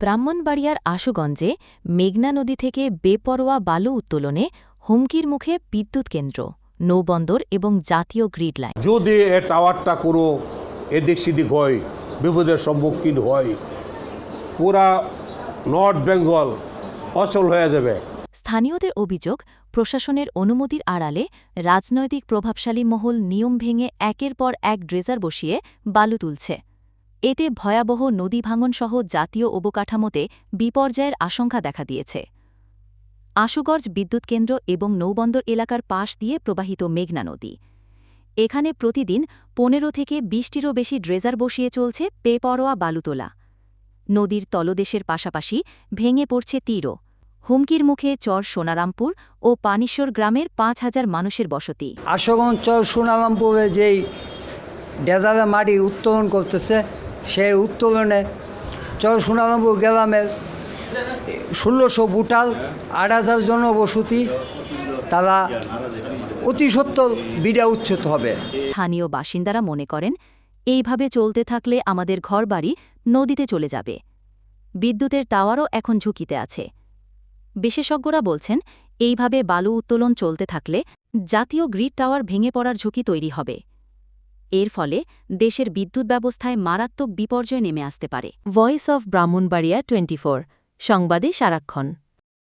ব্রাহ্মণবাড়িয়ার আশুগঞ্জে মেঘনা নদী থেকে বেপরোয়া বালু উত্তোলনে হুমকির মুখে বিদ্যুৎ কেন্দ্র নৌবন্দর এবং জাতীয় গ্রিড লাইন। যদি এ টাওয়ারটা কোনো এদিক সেদিক হয় বিপদের সম্মুখীন হয় পুরা নর্থ বেঙ্গল অচল হয়ে যাবে। স্থানীয়দের অভিযোগ প্রশাসনের অনুমতির আড়ালে রাজনৈতিক প্রভাবশালী মহল নিয়ম ভেঙে একের পর এক ড্রেজার বসিয়ে বালু তুলছে। এতে ভয়াবহ নদী ভাঙনসহ জাতীয় অবকাঠামোতে বিপর্যয়ের আশঙ্কা দেখা দিয়েছে। আশুগর্জ বিদ্যুৎ কেন্দ্র এবং নৌবন্দর এলাকার পাশ দিয়ে প্রবাহিত মেঘনা নদী। এখানে প্রতিদিন পনেরো থেকে বিশটিরও বেশি ড্রেজার বসিয়ে চলছে পেপরোয়া বালুতোলা। নদীর তলদেশের পাশাপাশি ভেঙে পড়ছে তীরও। হুমকির মুখে চর সোনারামপুর ও পানিশ্বর গ্রামের পাঁচ হাজার মানুষের বসতি। আশুগঞ্জ চর সুনারামপুরে যেই ডেজারে মাটি উত্তোলন করতেছে সেই উত্তোলনে চর সুনারামপুর গ্রামের ষোলোশো বুটাল আট হাজার জনবসতি, তারা অতি সত্তর বিড়া উচ্ছেদ হবে। স্থানীয় বাসিন্দারা মনে করেন, এইভাবে চলতে থাকলে আমাদের ঘরবাড়ি নদীতে চলে যাবে। বিদ্যুতের টাওয়ারও এখন ঝুঁকিতে আছে। বিশেষজ্ঞরা বলছেন, এইভাবে বালু উত্তোলন চলতে থাকলে জাতীয় গ্রিড টাওয়ার ভেঙে পড়ার ঝুঁকি তৈরি হবে। এর ফলে দেশের বিদ্যুৎ ব্যবস্থায় মারাত্মক বিপর্যয় নেমে আসতে পারে। ভয়েস অব ব্রাহ্মণবাড়িয়া টোয়েন্টি সংবাদে সারাক্ষণ।